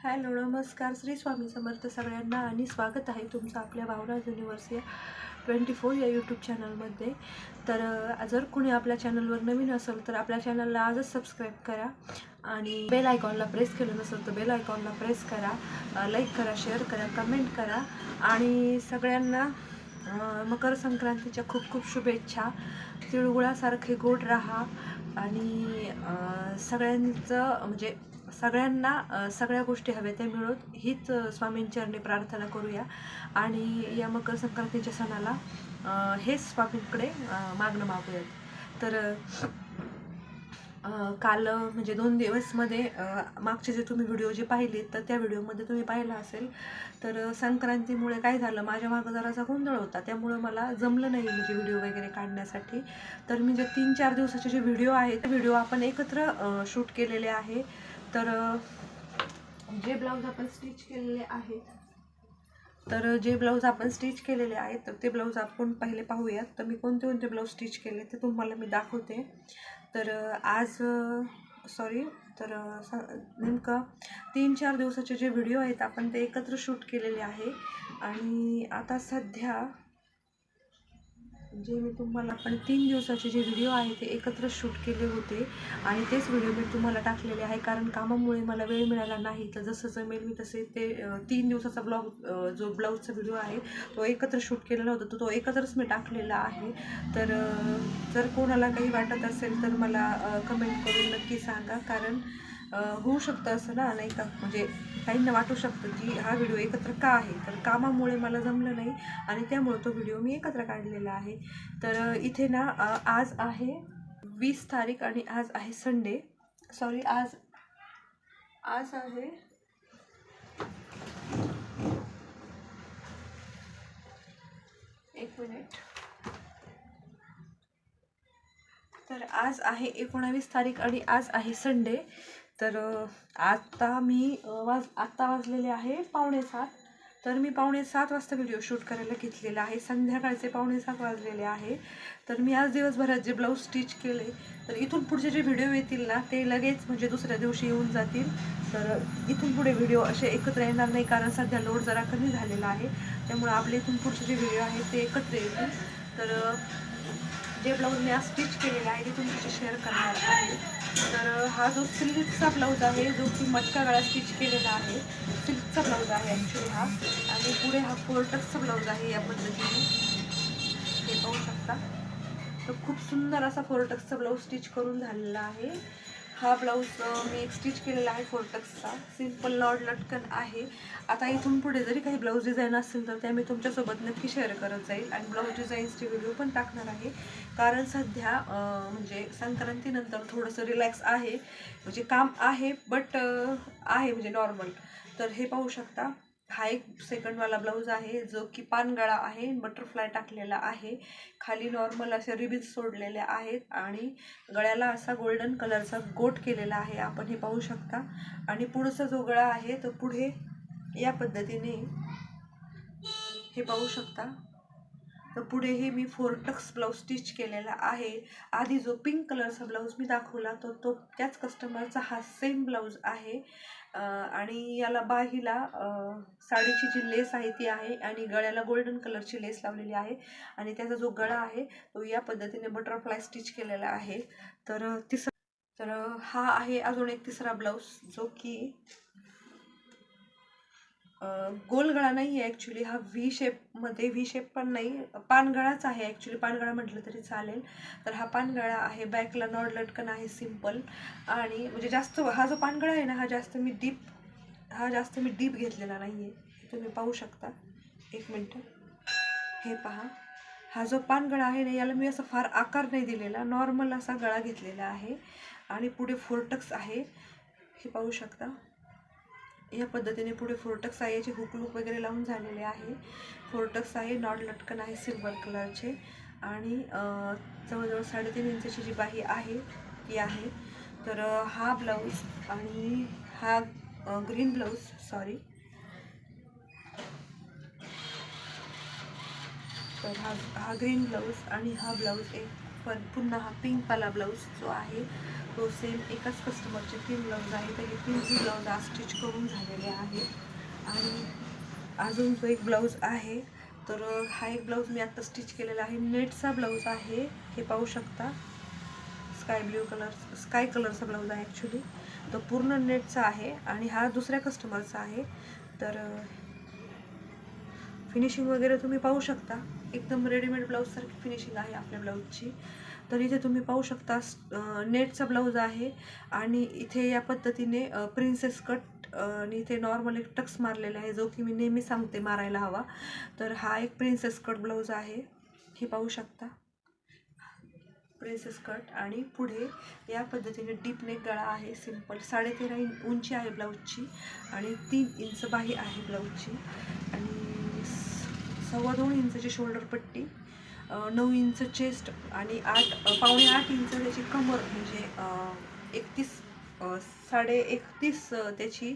Hello नमस्कार. श्री स्वामी समर्थ सगळ्यांना आणि स्वागत आहे तुमचं आपल्या भावना युनिव्हर्स या ट्वेंटी फोर या यूट्यूब चॅनलमध्ये तर जर कुणी आपल्या चॅनलवर नवीन असेल तर आपल्या चॅनलला आजच सबस्क्राईब करा आणि बेल आयकॉनला प्रेस केलं नसेल तर बेल आयकॉनला प्रेस करा. लाईक करा शेअर करा कमेंट करा. आणि सगळ्यांना मकर संक्रांतीच्या खूप खूप शुभेच्छा. तिळगुळासारखे गोड राहा आणि सगळ्यांचं म्हणजे सगळ्यांना सगळ्या गोष्टी हव्या त्या मिळत हीच अ, स्वामींचरणी प्रार्थना करूया. आणि या मकर संक्रांतीच्या सणाला हेच स्वामींकडे मागणं मागूयात. तर काल म्हणजे दोन दिवसमध्ये मागचे जे तुम्ही व्हिडिओ जे पाहिले तर त्या व्हिडिओमध्ये तुम्ही पाहिलं असेल. तर संक्रांतीमुळे काय झालं माझ्या मागं जरासा गोंधळ होता. त्यामुळं मला जमलं नाही म्हणजे व्हिडिओ वगैरे काढण्यासाठी. तर मी जे तीन चार दिवसाचे जे व्हिडिओ आहेत ते व्हिडिओ आपण एकत्र शूट केलेले आहे. तर जे ब्लाऊज आपण स्टिच केलेले आहेत तर जे ब्लाऊज आपण स्टिच केलेले आहेत तर ते ब्लाऊज आपण पहिले पाहूयात. तर मी कोणते कोणते ब्लाऊज स्टिच केले ते तुम्हाला मी दाखवते. तर आज सॉरी तर नेमकं तीन चार दिवसाचे जे व्हिडिओ आहेत आपण ते एकत्र शूट केलेले आहे. आणि आता सध्या जे मी तुम्हाला पण तीन दिवसाचे जे व्हिडिओ आहे ते एकत्र शूट केले होते. आणि तेच व्हिडिओ मी तुम्हाला टाकलेले आहे. कारण कामामुळे मला वेळ मिळाला नाही. तर जसं जमेल मी तसे ते तीन दिवसाचा ब्लॉग जो ब्लाऊजचा व्हिडिओ आहे तो एकत्र शूट केलेला होता. तर तो एकत्रच मी टाकलेला आहे. तर जर कोणाला काही वाटत असेल तर मला कमेंट करून नक्की सांगा. कारण होऊ शकतं असं ना? नाही का? म्हणजे काहींना वाटू शकतं की हा व्हिडिओ एकत्र का आहे? तर कामामुळे मला जमलं नाही आणि त्यामुळे तो व्हिडिओ मी एकत्र काढलेला आहे. तर इथे ना आज आहे वीस तारीख आणि आज आहे संडे. सॉरी आज आज आहे एक मिनिट. तर आज आहे एकोणावीस तारीख आणि आज आहे संडे. तर आत्ता मी वाज आत्ता वाजलेले आहे पावणे सात. तर मी पावणे सात वाजता व्हिडिओ शूट करायला घेतलेला आहे. संध्याकाळचे पावणे सात वाजलेले आहे. तर मी आज दिवसभरात जे ब्लाऊज स्टिच केले तर इथून पुढचे जे व्हिडिओ येतील ना ते लगेच म्हणजे दुसऱ्या दिवशी येऊन जातील. तर इथून पुढे व्हिडिओ असे एकत्र येणार नाही कारण सध्या लोड जरा कमी झालेला आहे. त्यामुळे आपले इथून पुढचे जे व्हिडिओ आहेत ते एकत्र येतील. तर जे ब्लाऊज मी आज स्टिच केलेला आहे ते तुमच्याशी शेअर करणार आहे. तर हा जो सिल्कचा ब्लाऊज आहे जो की मटका गळा स्टिच केलेला आहे सिल्कचा ब्लाऊज आहे ॲक्च्युली हा. आणि पुढे हा कोर्टकचा ब्लाऊज आहे या पद्धतीने. हे पाहू शकता. तर खूप सुंदर असा फोर्टक्सचा ब्लाऊज स्टिच करून झालेला आहे. हा ब्लाऊज मी एक स्टिच केलेला आहे फोर्टक्सचा सिंपल लॉड लटकन आहे. आता इथून पुढे जरी काही ब्लाऊज डिझाईन असतील तर त्या मी तुमच्यासोबत नक्की शेअर करत जाईल. आणि ब्लाऊज डिझाईन्सचे व्हिडिओ पण टाकणार आहे. कारण सध्या म्हणजे संक्रांतीनंतर थोडंसं रिलॅक्स आहे. म्हणजे काम आहे बट आहे म्हणजे नॉर्मल तर हे पाहू शकता. हा एक सेकंडवाला ब्लाऊज आहे जो की पानगळा आहे बटरफ्लाय टाकलेला आहे. खाली नॉर्मल असे रिबिन्स सोडलेले आहेत आणि गळ्याला असा गोल्डन कलरचा गोट केलेला आहे. आपण हे पाहू शकता. आणि पुढचा जो गळा आहे तो पुढे या पद्धतीने हे पाहू शकता. तर पुढेही मी फोरटक्स ब्लाऊज स्टिच केलेला आहे. आधी जो पिंक कलरचा ब्लाऊज मी दाखवला तो तो त्याच कस्टमरचा हा सेम ब्लाऊज आहे. आणि याला बाहीला साडीची जी लेस आहे ती आहे आणि गळ्याला गोल्डन कलरची लेस लावलेली आहे. आणि त्याचा जो गळा आहे तो या पद्धतीने बटरफ्लाय स्टिच केलेला आहे. तर तिसरा तर हा आहे अजून एक तिसरा ब्लाऊज जो की गोल गळा नाही आहे ॲक्च्युली हा व्ही शेपमध्ये व्ही शेप पण नाही. पानगळाच आहे ॲक्च्युली पानगळा म्हटलं तरी चालेल. तर हा पानगळा आहे. बॅकला नॉड लटकन आहे सिंपल आणि म्हणजे जास्त हा जो पानगळा आहे ना हा जास्त मी डीप हा जास्त मी डीप घेतलेला नाही आहे तुम्ही पाहू शकता. एक मिनटं. हे पहा. हा जो पानगळा आहे ना याला मी असं फार आकार नाही दिलेला. नॉर्मल असा गळा घेतलेला आहे. आणि पुढे फोर्टक्स आहे. हे पाहू शकता. या पद्धतीने पुढे फोर्टक्स आहे याचे हुकलूक वगैरे लावून झालेले आहे. फोर्टक्स आहे नॉड लटकन आहे सिल्वर कलरचे आणि जवळजवळ साडेतीन इंचाची जी बाही आहे ती आहे. तर हा ब्लाऊज आणि हा ग्रीन ब्लाऊज सॉरी तर हा हा ग्रीन ब्लाऊज आणि हा ब्लाऊज एक पण पुन्हा हा पिंकवाला ब्लाऊज जो आहे तो सेम एकाच कस्टमरचे तीन ब्लाऊज आहे तर हे तीनही ब्लाऊज आज स्टिच करून झालेले आहे आणि अजून जो एक ब्लाऊज आहे तर हा एक ब्लाऊज मी आत्ता स्टिच केलेला आहे. नेटचा ब्लाऊज आहे हे पाहू शकता. स्काय ब्ल्यू कलर स्काय कलरचा ब्लाऊज आहे ॲक्च्युली तो पूर्ण नेटचा आहे आणि हा दुसऱ्या कस्टमरचा आहे. तर फिनिशिंग वगैरे तुम्ही पाहू शकता. एकदम रेडीमेड ब्लाऊजसारखी फिनिशिंग आहे आपल्या ब्लाऊजची तर इथे तुम्ही पाहू शकता नेटचा ब्लाऊज आहे आणि इथे या पद्धतीने प्रिन्सेस कट आणि इथे नॉर्मल एक टक्स मारलेला आहे जो की मी नेहमी सांगते मारायला हवा. तर हा एक प्रिन्सेस कट ब्लाऊज आहे. हे पाहू शकता. प्रिन्सेस कट आणि पुढे या पद्धतीने डीप नेक गळा आहे सिंपल साडेतेरा इंच उंची आहे ब्लाऊजची आणि तीन इंच बाही आहे ब्लाऊजची आणि सव्वा दोन इंचची शोल्डर पट्टी नऊ इंच चेस्ट आणि आठ पावणे आठ इंच त्याची कमर म्हणजे एकतीस साडे एकतीस त्याची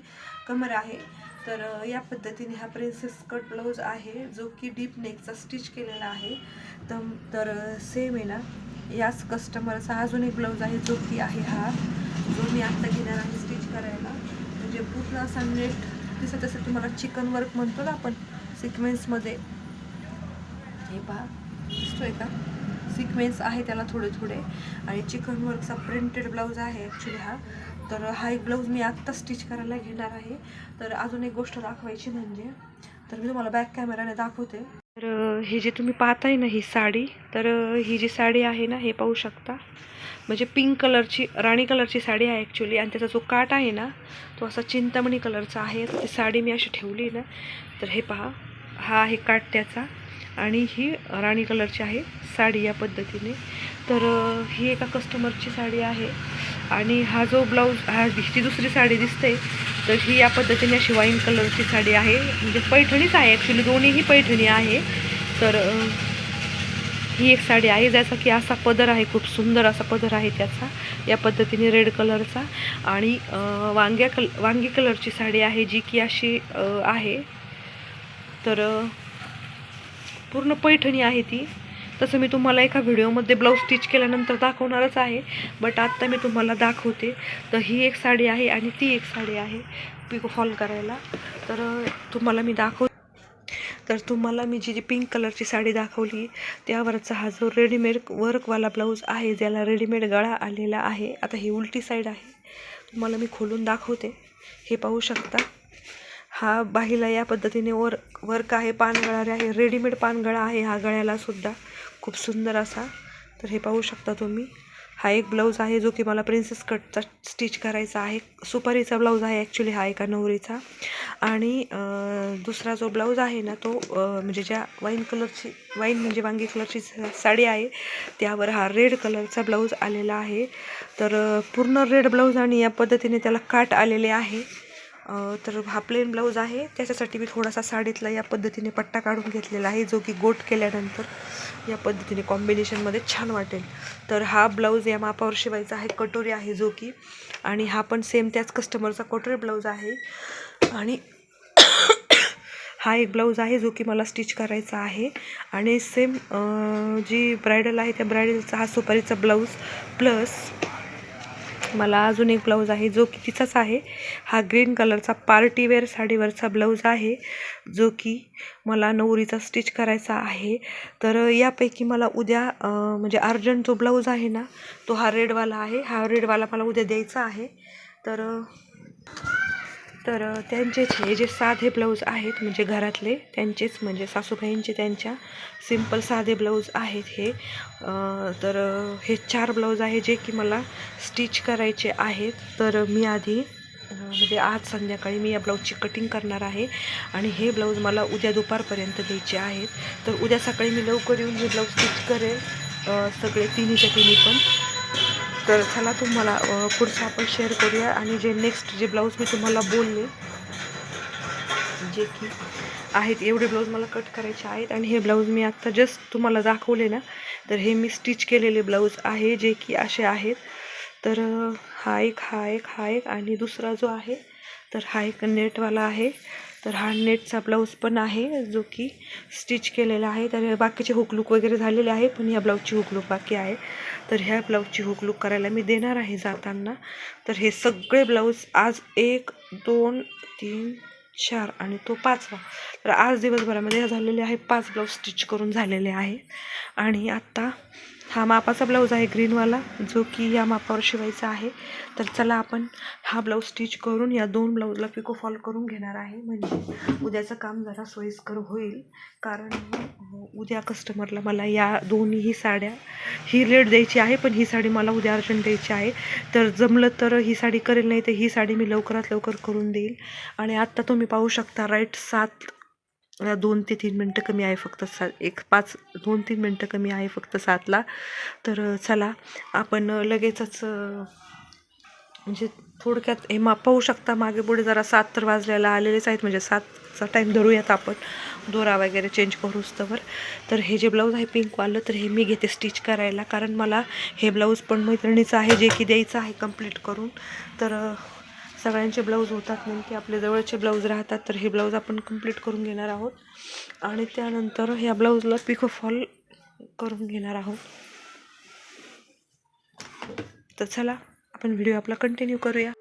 कमर आहे. तर या पद्धतीने हा प्रिन्सेस कट ब्लाऊज आहे जो की डीप नेकचा स्टिच केलेला आहे. तर तर सेम आहे ना. याच कस्टमरचा अजून एक ब्लाऊज आहे जो की आहे हा जो मी आत्ता घेणार आहे स्टिच करायला. म्हणजे पूर्ण असा नेट दिसत असेल तुम्हाला चिकन वर्क म्हणतो ना आपण सिक्वेन्समध्ये हे पहा दिसतोय का? सिक्वेन्स आहे त्याला थोडे थोडे. आणि चिकन वर्कचा प्रिंटेड ब्लाऊज आहे ॲक्च्युली हा. तर हा एक ब्लाऊज मी आत्ता स्टिच करायला घेणार आहे. तर अजून एक गोष्ट दाखवायची म्हणजे तर मी तुम्हाला बॅक कॅमेराने दाखवते. तर हे जे तुम्ही पाहताय ना ही साडी तर ही जी साडी आहे ना हे पाहू शकता. म्हणजे पिंक कलरची राणी कलरची साडी आहे ॲक्च्युली आणि त्याचा जो काट आहे ना तो असा चिंतामणी कलरचा आहे. ती साडी मी अशी ठेवली ना तर हे पहा हा आहे काट त्याचा. आणि ही राणी कलरची आहे साडी या पद्धतीने. तर ही एका कस्टमरची साडी आहे आणि हा जो ब्लाऊज हा ही दुसरी साडी दिसते तर ही या पद्धतीने अशी वाईन कलरची साडी आहे. म्हणजे पैठणीच आहे ॲक्च्युली दोन्हीही पैठणी आहे. तर ही एक साडी आहे ज्याचा की असा पदर आहे खूप सुंदर असा पदर आहे त्याचा या पद्धतीने रेड कलरचा आणि वांग्या कल वांगी कलरची साडी आहे जी की अशी आहे. तर पूर्ण पैठणी आहे ती. तसं मी तुम्हाला एका व्हिडिओमध्ये ब्लाऊज स्टिच केल्यानंतर दाखवणारच आहे. बट आत्ता मी तुम्हाला दाखवते. तर ही एक साडी आहे आणि ती एक साडी आहे. पिको फॉल करायला. तर तुम्हाला मी दाखव तर तुम्हाला मी जी जी पिंक कलरची साडी दाखवली त्यावरचा हा जो रेडीमेड वर्कवाला ब्लाऊज आहे ज्याला रेडीमेड गळा आलेला आहे आता ही उलटी साईड आहे. तुम्हाला मी खोलून दाखवते. हे पाहू शकता. हा बाहीला या पद्धतीने वर वर्क आहे पानगळा आहे. रेडीमेड पानगळा आहे हा गळ्याला सुद्धा. खूप सुंदर असा. तर हे पाहू शकता तुम्ही. हा एक ब्लाऊज आहे जो की मला प्रिन्सेस कटचा स्टिच करायचा आहे. सुपारीचा ब्लाऊज आहे ॲक्च्युली हा एका नवरीचा. आणि दुसरा जो ब्लाऊज आहे ना तो म्हणजे ज्या वाईन कलरची वाईन म्हणजे वांगी कलरची साडी आहे त्यावर हा रेड कलरचा ब्लाऊज आलेला आहे. तर पूर्ण रेड ब्लाऊज आणि या पद्धतीने त्याला काट आलेले आहे. तर हा प्लेन ब्लाऊज आहे. त्याच्यासाठी मी थोडासा साडीतला या पद्धतीने पट्टा काढून घेतलेला आहे जो की गोट केल्यानंतर या पद्धतीने कॉम्बिनेशनमध्ये छान वाटेल. तर हा ब्लाऊज या मापावर शिवायचा आहे कटोरी आहे जो की. आणि हा पण सेम त्याच कस्टमरचा कटोरी ब्लाऊज आहे. आणि हा एक ब्लाऊज आहे जो की मला स्टिच करायचा आहे. आणि सेम जी ब्रायडल आहे त्या ब्रायडलचा हा सुपारीचा ब्लाऊज प्लस मला अजून एक ब्लाऊज आहे जो की तिचाच आहे. हा ग्रीन कलरचा पार्टीवेअर साडीवरचा ब्लाऊज आहे जो की मला नवरीचा स्टिच करायचा आहे. तर यापैकी मला उद्या म्हणजे अर्जंट जो ब्लाऊज आहे ना तो हा रेडवाला आहे. हा रेडवाला मला उद्या द्यायचा आहे. तर तर त्यांचेच हे जे साधे ब्लाऊज आहेत म्हणजे घरातले त्यांचेच म्हणजे सासूबाईंचे त्यांच्या सिंपल साधे ब्लाऊज आहेत हे. तर हे चार ब्लाऊज आहे जे की मला स्टिच करायचे आहेत. तर मी आधी म्हणजे आज संध्याकाळी मी या ब्लाऊजची कटिंग करणार आहे आणि हे ब्लाऊज मला उद्या दुपारपर्यंत द्यायचे आहेत. तर उद्या सकाळी मी लवकर येऊन हे ब्लाऊज स्टिच करेल. सगळे तिन्हीच्या तिन्ही पण. तर चला तुम्हाला पुढचं आपण शेअर करूया आणि जे नेक्स्ट जे ब्लाऊज मी तुम्हाला बोलले जे की आहेत एवढे ब्लाऊज मला कट करायचे आहेत आणि हे ब्लाऊज मी आत्ता जस्ट तुम्हाला दाखवले ना तर हे मी स्टिच केलेले ब्लाऊज आहे जे की असे आहेत. तर हा एक हा एक हा एक आणि दुसरा जो आहे तर हा एक नेटवाला आहे. तर हा नेटचा ब्लाऊज पण आहे जो की स्टिच केलेला आहे. तर बाकीचे हुकलूक वगैरे झालेले आहे पण ह्या ब्लाऊजची हुकलूक बाकी आहे. तर ह्या ब्लाऊजची हुकलूक करायला मी देणार आहे जाताना. तर हे सगळे ब्लाऊज आज एक दोन तीन चार आणि तो पाचवा. तर आज दिवसभरामध्ये हे झालेले आहे पाच ब्लाऊज स्टिच करून झालेले आहे. आणि आत्ता हा मापाचा ब्लाऊज आहे ग्रीनवाला जो की या मापावर शिवायचा आहे. तर चला आपण हा ब्लाऊज स्टिच करून या दोन ब्लाऊजला पिको फॉल करून घेणार आहे. म्हणजे उद्याचं काम जरा सोयीस्कर होईल. कारण उद्या कस्टमरला मला या दोन्हीही साड्या ही रेट द्यायची आहे पण ही साडी मला उद्या अर्जंट द्यायची आहे. तर जमलं तर ही साडी करेल नाही तर ही साडी मी लवकरात लवकर करून देईल. आणि आत्ता तुम्ही पाहू शकता राईट सात दोन ते तीन मिनटं कमी आहे फक्त सा एक पाच दोन तीन मिनटं कमी आहे फक्त सातला. तर चला आपण लगेचच म्हणजे थोडक्यात हे मा पाहू शकता मागे पुढे जरा सात तर वाजल्याला आलेलेच आहेत म्हणजे सातचा टाईम धरूयात आपण. दोरा वगैरे चेंज करूच तर तर हे जे ब्लाऊज आहे पिंकवालं तर हे मी घेते स्टिच करायला. कारण मला हे ब्लाऊज पण मैत्रिणीचं आहे जे की द्यायचं आहे कंप्लीट करून. तर सगळ्यांचे ब्लाऊज होतात नेमके आपले जवळचे ब्लाऊज राहतात तर हे ब्लाऊज आपण कंप्लीट करून घेणार आहोत. आणि त्यानंतर ह्या ब्लाऊजला पिको फॉल करून घेणार आहोत. तर चला आपण व्हिडिओ आपला कंटिन्यू करूया.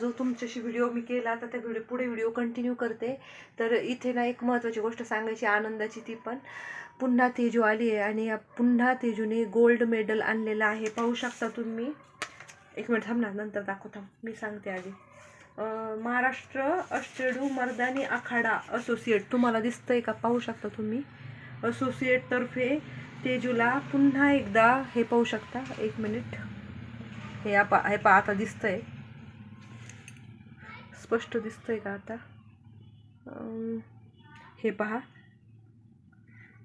जो तुमच्याशी व्हिडिओ मी केला तर त्या व्हिडिओ पुढे व्हिडिओ कंटिन्यू करते. तर इथे ना एक महत्त्वाची गोष्ट सांगायची आनंदाची ती पण. पुन्हा तेजू आली आहे आणि पुन्हा तेजूने गोल्ड मेडल आणलेलं आहे. पाहू शकता तुम्ही. एक मिनिट थांब ना नंतर दाखवता. मी सांगते आधी. महाराष्ट्र अष्टेडू मर्दानी आखाडा असोसिएट तुम्हाला दिसतंय का? पाहू शकता तुम्ही. असोसिएटतर्फे तेजूला पुन्हा एकदा हे पाहू शकता. एक मिनिट. हे आपा हे पा आता दिसतंय. स्पष्ट दिसतंय का आता? हे पहा.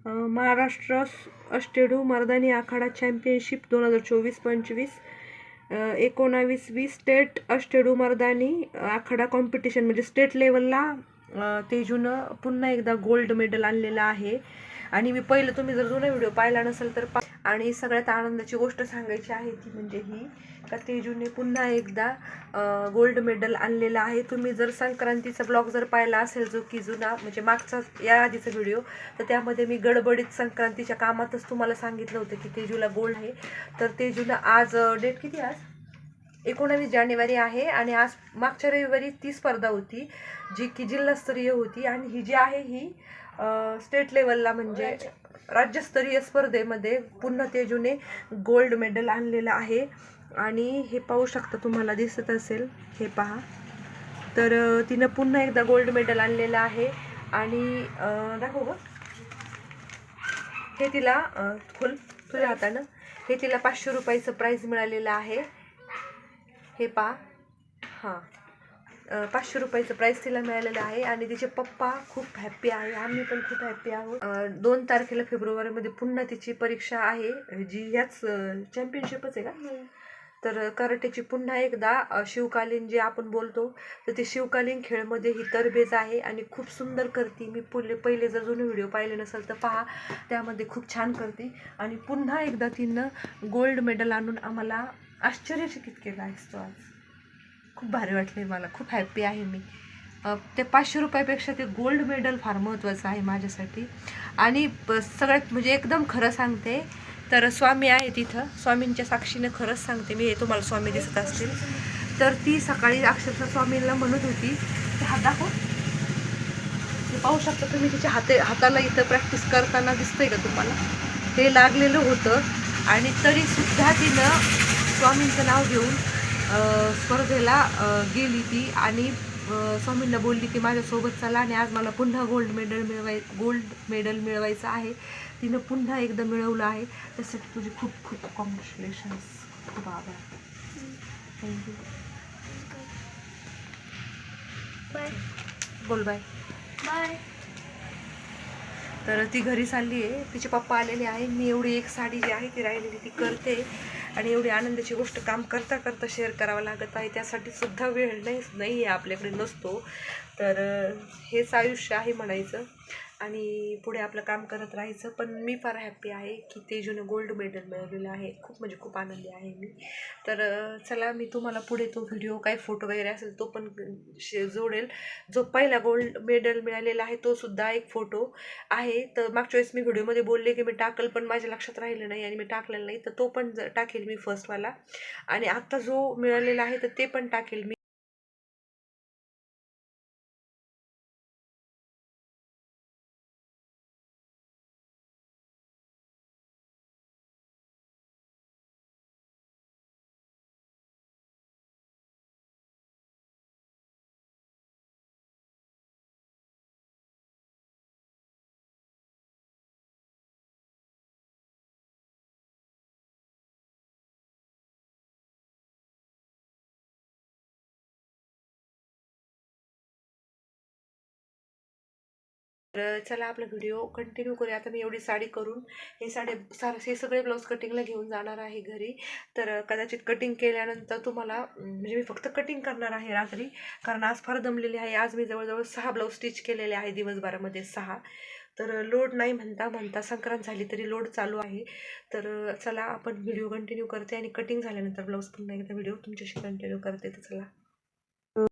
महाराष्ट्र अष्टेडू मर्दानी आखाडा चॅम्पियनशिप दोन हजार चोवीस पंचवीस एकोणावीस वीस स्टेट अष्टेडू मर्दानी आखाडा कॉम्पिटिशन म्हणजे स्टेट लेवलला तेजूनं पुन्हा एकदा गोल्ड मेडल आणलेलं आहे. आणि मी पहिलं तुम्ही जर जुना व्हिडिओ पाहिला नसेल तर पा आणि सगळ्यात आनंदाची गोष्ट सांगायची आहे ती म्हणजे ही का तेजूने पुन्हा एकदा गोल्ड मेडल आणलेलं आहे. तुम्ही जर संक्रांतीचा ब्लॉग जर पाहिला असेल जो की जुना म्हणजे मागचा या आधीचा व्हिडिओ तर त्यामध्ये मी गडबडीत संक्रांतीच्या कामातच तुम्हाला सांगितलं होतं की तेजूला गोल्ड आहे. तर तेजूला आज डेट किती आज? एकोणावीस जानेवारी आहे आणि आज मागच्या रविवारी ती स्पर्धा होती जी की जिल्हास्तरीय होती. आणि ही जी आहे ही स्टेट लेवलला म्हणजे राज्यस्तरीय स्पर्धेमध्ये पुन्हा तेजूने गोल्ड मेडल आणलेलं आहे. आणि हे पाहू शकता तुम्हाला दिसत असेल हे पहा. तर तिनं पुन्हा एकदा गोल्ड मेडल आणलेलं आहे. आणि दाखव ग हे तिला खोल तुझ्या हातानं. हे तिला पाचशे रुपयाचं प्राईज मिळालेलं आहे. हे पहा. हां. पाचशे रुपयाचं प्राईज तिला मिळालेलं आहे आणि तिचे पप्पा खूप हॅप्पी आहे. आम्ही पण खूप हॅप्पी आहोत. दोन तारखेला फेब्रुवारीमध्ये पुन्हा तिची परीक्षा आहे. जी ह्याच चॅम्पियनशिपच आहे का? तर कराटेची पुन्हा एकदा शिवकालीन जे आपण बोलतो तर ते शिवकालीन खेळमध्ये ही तरबेज आहे आणि खूप सुंदर करते. मी पुले पहिले जर जुने व्हिडिओ पाहिले नसेल तर पहा त्यामध्ये खूप छान करते. आणि पुन्हा एकदा तिनं गोल्ड मेडल आणून आम्हाला आश्चर्यचकित केलं आहेस तो आज. खूप भारी वाटले मला खूप हॅप्पी आहे मी. ते पाचशे रुपयापेक्षा ते गोल्ड मेडल फार महत्त्वाचं आहे माझ्यासाठी. आणि सगळ्यात म्हणजे एकदम खरं सांगते तर स्वामी आहे तिथं. स्वामींच्या साक्षीनं खरंच सांगते मी हे तुम्हाला स्वामी दिसत असतील. तर ती सकाळी अक्षरशः स्वामींना म्हणत होती ते हात दाखव. ते पाहू शकता तुम्ही तिच्या हाते हाताला इथं प्रॅक्टिस करताना दिसतंय का तुम्हाला? ते लागलेलं होतं. आणि तरीसुद्धा तिनं स्वामींचं नाव घेऊन स्पर्धेला गेली ती आणि स्वामींना बोलली की माझ्यासोबत चला आणि आज मला पुन्हा गोल्ड मेडल मिळवाय गोल्ड मेडल मिळवायचं आहे. तिनं पुन्हा एकदा मिळवलं आहे. त्यासाठी तुझे खूप खूप कॉंग्रॅच्युलेशन्स खूप आभार. थँक्यू बाय बोल बाय बाय तर ती घरी चालली आहे. तिचे पप्पा आलेले आहे. मी एवढी एक साडी जी आहे ती राहिलेली ती करते. आणि एवढी आनंदाची गोष्ट काम करता करता शेअर करावं लागत आहे. त्यासाठी सुद्धा वेळ नाही नाही आहे आपल्याकडे नसतो. तर हेच आयुष्य आहे म्हणायचं. आणि पुढे आपलं काम करत राहायचं. पण मी फार हॅप्पी आहे की तेजूने गोल्ड मेडल मिळवलेलं आहे. खूप म्हणजे खूप आनंदी आहे मी. तर चला मी तुम्हाला पुढे तो व्हिडिओ काय फोटो वगैरे असेल तो पण शे जोडेल. जो पहिला गोल्ड मेडल मिळालेला आहे तो सुद्धा एक फोटो आहे. तर मागच्या वेळेस मी व्हिडिओमध्ये बोलले की मी टाकल पण माझ्या लक्षात राहिलं नाही आणि मी टाकलेलं नाही. तर तो पण ज- टाकेल मी फर्स्टवाला आणि आत्ता जो मिळालेला आहे तर ते पण टाकेल मी. तर चला आपला व्हिडिओ कंटिन्यू करूया. आता मी एवढी साडी करून हे साडे सार हे सगळे ब्लाऊज कटिंगला घेऊन जाणार आहे घरी. तर कदाचित कटिंग केल्यानंतर तुम्हाला म्हणजे मी फक्त कटिंग करणार आहे रात्री कारण आज फार दमलेली आहे. आज मी जवळजवळ सहा ब्लाऊज स्टिच केलेले आहे दिवसभरामध्ये सहा. तर लोड नाही म्हणता म्हणता संक्रांत झाली तरी लोड चालू आहे. तर चला आपण व्हिडिओ कंटिन्यू करते आणि कटिंग झाल्यानंतर ब्लाऊज पुन्हा एकदा व्हिडिओ तुमच्याशी कंटिन्यू करते. तर चला.